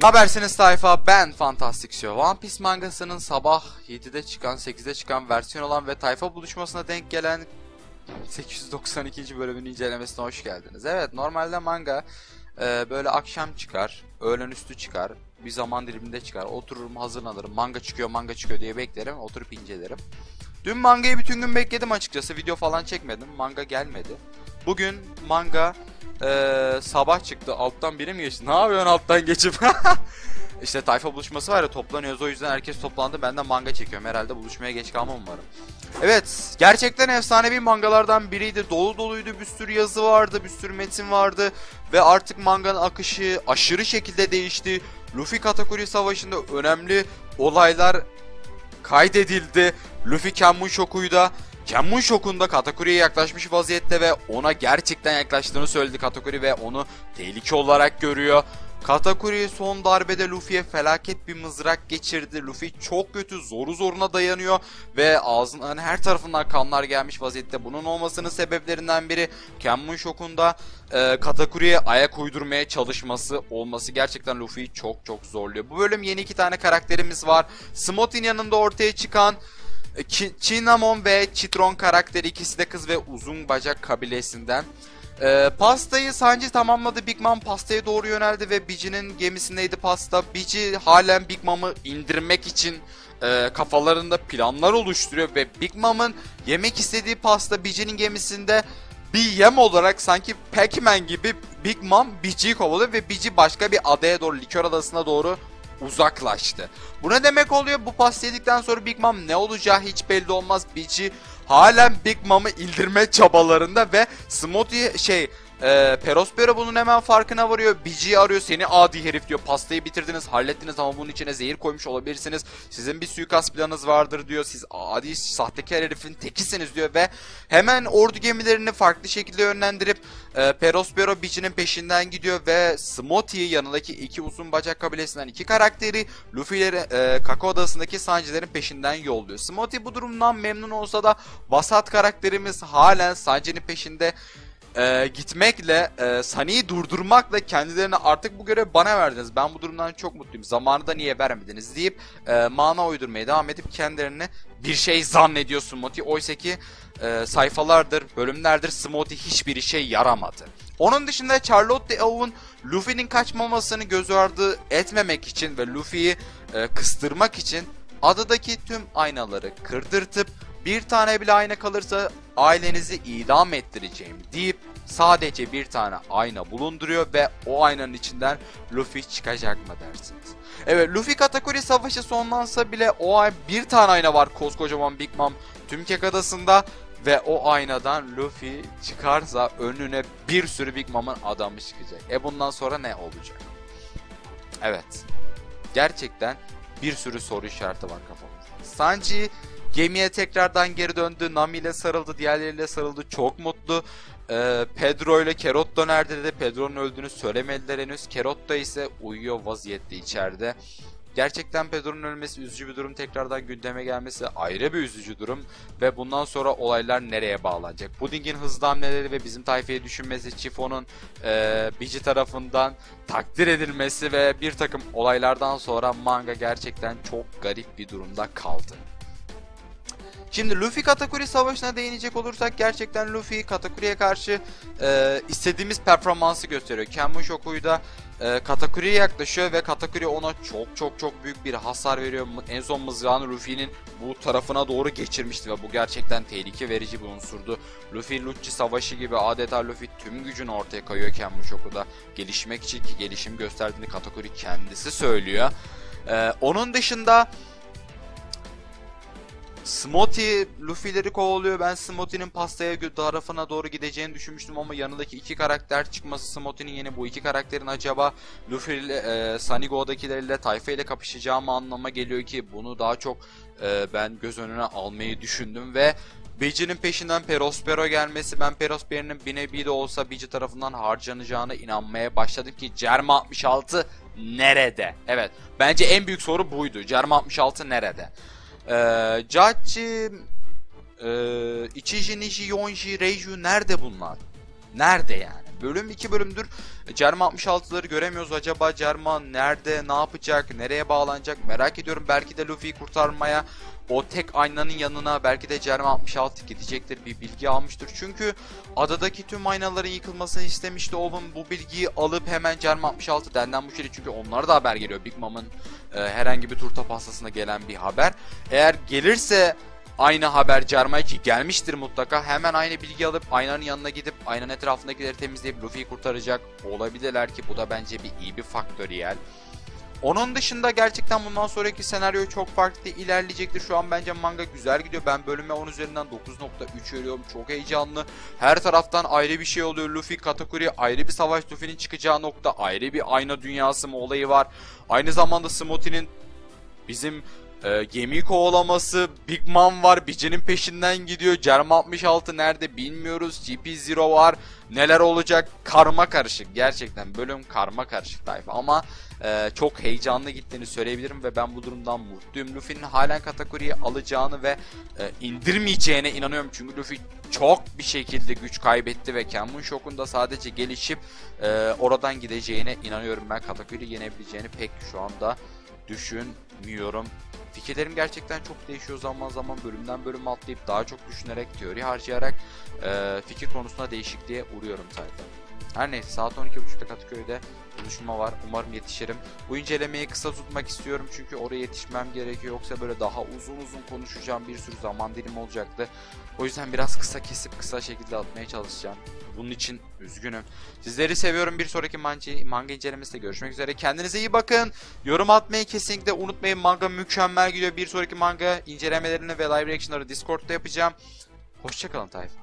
Habersiniz tayfa? Ben Fantastic Show. One Piece mangasının sabah 7'de çıkan, 8'de çıkan versiyon olan ve tayfa buluşmasına denk gelen 892. bölümün incelemesine hoş geldiniz. Evet, normalde manga e, böyle akşam çıkar, öğlen üstü çıkar, bir zaman diliminde çıkar. Otururum, hazırlanırım. Manga çıkıyor, manga çıkıyor diye beklerim. Oturup incelerim. Dün mangayı bütün gün bekledim açıkçası. Video falan çekmedim. Manga gelmedi. Bugün manga ee, sabah çıktı. Alttan biri mi geçti? Ne yapıyorsun alttan geçip? işte tayfa buluşması var ya toplanıyoruz. O yüzden herkes toplandı. Ben de manga çekiyorum. Herhalde buluşmaya geç kalmam umarım. Evet. Gerçekten efsanevi mangalardan biriydi. Dolu doluydu. Bir sürü yazı vardı. Bir sürü metin vardı. Ve artık manganın akışı aşırı şekilde değişti. Luffy Katakuri Savaşı'nda önemli olaylar kaydedildi. Luffy Kenmun Shoku'yu Kenmun Shokun'da Katakuri'ye yaklaşmış vaziyette ve ona gerçekten yaklaştığını söyledi Katakuri ve onu tehlike olarak görüyor. Katakuri son darbede Luffy'ye felaket bir mızrak geçirdi. Luffy çok kötü zoru zoruna dayanıyor ve ağzından her tarafından kanlar gelmiş vaziyette. Bunun olmasının sebeplerinden biri Kenmun Shokun'da e, Katakuri'ye ayak uydurmaya çalışması olması gerçekten Luffy'yi çok çok zorluyor. Bu bölüm yeni iki tane karakterimiz var. Smotin yanında ortaya çıkan Cinnamon ve Citron karakteri ikisi de kız ve uzun bacak kabilesinden. Ee, pastayı Sanji tamamladı. Big Mom pastaya doğru yöneldi ve Bici'nin gemisindeydi pasta. Bici halen Big Mom'ı indirmek için e, kafalarında planlar oluşturuyor ve Big Mom'ın yemek istediği pasta Bici'nin gemisinde bir yem olarak sanki Pac-Man gibi Big Mom Bici'yi kovalıyor ve Bici başka bir adaya doğru, Likör Adası'na doğru uzaklaştı. Bu ne demek oluyor? Bu pas yedikten sonra Big Mom ne olacağı hiç belli olmaz. Bici halen Big Mom'ı indirme çabalarında ve Smoothie şey ee, Perospero bunun hemen farkına varıyor. Bici'yi arıyor. Seni adi herif diyor. Pastayı bitirdiniz, hallettiniz ama bunun içine zehir koymuş olabilirsiniz. Sizin bir suikast planınız vardır diyor. Siz adi sahtekar herifin tekisiniz diyor ve hemen ordu gemilerini farklı şekilde yönlendirip e, Perospero Bici'nin peşinden gidiyor ve Smoothie yanındaki iki uzun bacak kabilesinden iki karakteri Luffy'leri e, Kako Adası'ndaki Sanji'lerin peşinden yolluyor. Smoothie bu durumdan memnun olsa da vasat karakterimiz halen Sanji'nin peşinde e, gitmekle, e, Sunny'i durdurmakla kendilerine artık bu görevi bana verdiniz. Ben bu durumdan çok mutluyum. Zamanında niye vermediniz deyip e, mana uydurmaya devam edip kendilerini bir şey zannediyor Smoothie. Oysa ki e, sayfalardır, bölümlerdir Smoothie hiçbir şey yaramadı. Onun dışında Charlotte de Owen Luffy'nin kaçmamasını göz ardı etmemek için ve Luffy'yi e, kıstırmak için adadaki tüm aynaları kırdırtıp bir tane bile ayna kalırsa ailenizi idam ettireceğim deyip sadece bir tane ayna bulunduruyor ve o aynanın içinden Luffy çıkacak mı dersiniz? Evet Luffy Katakuri savaşı sonlansa bile o ay bir tane ayna var koskocaman Big Mom Tümkek adasında ve o aynadan Luffy çıkarsa önüne bir sürü Big Mom'un adamı çıkacak. E bundan sonra ne olacak? Evet. Gerçekten bir sürü soru işareti var kafamızda. Sanji Gemiye tekrardan geri döndü. Nami ile sarıldı. Diğerleriyle sarıldı. Çok mutlu. Ee, Pedro ile Kerotto nerede dedi. Pedro'nun öldüğünü söylemediler henüz. Kerotto ise uyuyor vaziyette içeride. Gerçekten Pedro'nun ölmesi üzücü bir durum. Tekrardan gündeme gelmesi ayrı bir üzücü durum. Ve bundan sonra olaylar nereye bağlanacak? Pudding'in hızlı hamleleri ve bizim tayfayı düşünmesi, Chifon'un e, Bici tarafından takdir edilmesi ve bir takım olaylardan sonra manga gerçekten çok garip bir durumda kaldı. Şimdi Luffy Katakuri savaşına değinecek olursak gerçekten Luffy Katakuri'ye karşı e, istediğimiz performansı gösteriyor. Kenmu Shoku'yu e, Katakuri'ye yaklaşıyor ve Katakuri ona çok çok çok büyük bir hasar veriyor. En son mızrağını Luffy'nin bu tarafına doğru geçirmişti ve bu gerçekten tehlike verici bir unsurdu. Luffy Lucci savaşı gibi adeta Luffy tüm gücünü ortaya koyuyor Kenmu Shoku'da. Gelişmek için ki gelişim gösterdiğini Katakuri kendisi söylüyor. Ee, onun dışında Smoti Luffy'leri kovalıyor. Ben Smoti'nin pastaya tarafına doğru gideceğini düşünmüştüm ama yanındaki iki karakter çıkması Smoti'nin yeni bu iki karakterin acaba Luffy ile e, Sanigo'dakileriyle tayfa ile kapışacağı mı anlama geliyor ki bunu daha çok e, ben göz önüne almayı düşündüm ve Bici'nin peşinden Perospero gelmesi ben Perospero'nun bir nevi de olsa Bici tarafından harcanacağına inanmaya başladım ki Cerma 66 nerede? Evet bence en büyük soru buydu. Cerma 66 nerede? Ee, Judge, e, Ichiji, Nishi, Yonji, Reiju nerede bunlar? Nerede yani? Bölüm 2 bölümdür Cerma 66'ları göremiyoruz. Acaba Cerma nerede, ne yapacak, nereye bağlanacak merak ediyorum. Belki de Luffy'yi kurtarmaya o tek aynanın yanına belki de Cerma 66 gidecektir. Bir bilgi almıştır. Çünkü adadaki tüm aynaların yıkılmasını istemişti oğlum. Bu bilgiyi alıp hemen Cerma 66 denden bu şey çünkü onlara da haber geliyor. Big Mom'un e, herhangi bir turta pastasına gelen bir haber. Eğer gelirse aynı haber Cerma'ya ki gelmiştir mutlaka. Hemen aynı bilgi alıp aynanın yanına gidip aynanın etrafındakileri temizleyip Luffy'yi kurtaracak olabilirler ki bu da bence bir iyi bir faktöriyel. Onun dışında gerçekten bundan sonraki senaryo çok farklı ilerleyecektir. Şu an bence manga güzel gidiyor. Ben bölüme 10 üzerinden 9.3 veriyorum. Çok heyecanlı. Her taraftan ayrı bir şey oluyor. Luffy, Katakuri ayrı bir savaş. Luffy'nin çıkacağı nokta ayrı bir ayna dünyası mı olayı var. Aynı zamanda Smoothie'nin bizim e, gemiyi kovalaması, Big Mom var, Bici'nin peşinden gidiyor. Cerm 66 nerede bilmiyoruz. GP0 var. Neler olacak? Karma karışık. Gerçekten bölüm karma karışık tayfa. Ama e, çok heyecanlı gittiğini söyleyebilirim ve ben bu durumdan mutluyum. Luffy'nin halen Katakuri'yi alacağını ve e, indirmeyeceğine inanıyorum. Çünkü Luffy çok bir şekilde güç kaybetti ve Kenmun Shock'un sadece gelişip e, oradan gideceğine inanıyorum. Ben Katakuri'yi yenebileceğini pek şu anda düşünmüyorum. Fikirlerim gerçekten çok değişiyor zaman zaman bölümden bölüme atlayıp daha çok düşünerek, teori harcayarak e, fikir konusunda değişikliğe uğruyorum zaten. Her neyse saat 12.30'da Katıköy'de buluşma var. Umarım yetişirim. Bu incelemeyi kısa tutmak istiyorum çünkü oraya yetişmem gerekiyor. Yoksa böyle daha uzun uzun konuşacağım bir sürü zaman dilimi olacaktı. O yüzden biraz kısa kesip kısa şekilde atmaya çalışacağım. Bunun için üzgünüm. Sizleri seviyorum. Bir sonraki manga, manga incelemesinde görüşmek üzere. Kendinize iyi bakın. Yorum atmayı kesinlikle unutmayın. Manga mükemmel gidiyor. Bir sonraki manga incelemelerini ve live reaction'ları Discord'da yapacağım. Hoşçakalın tayfa.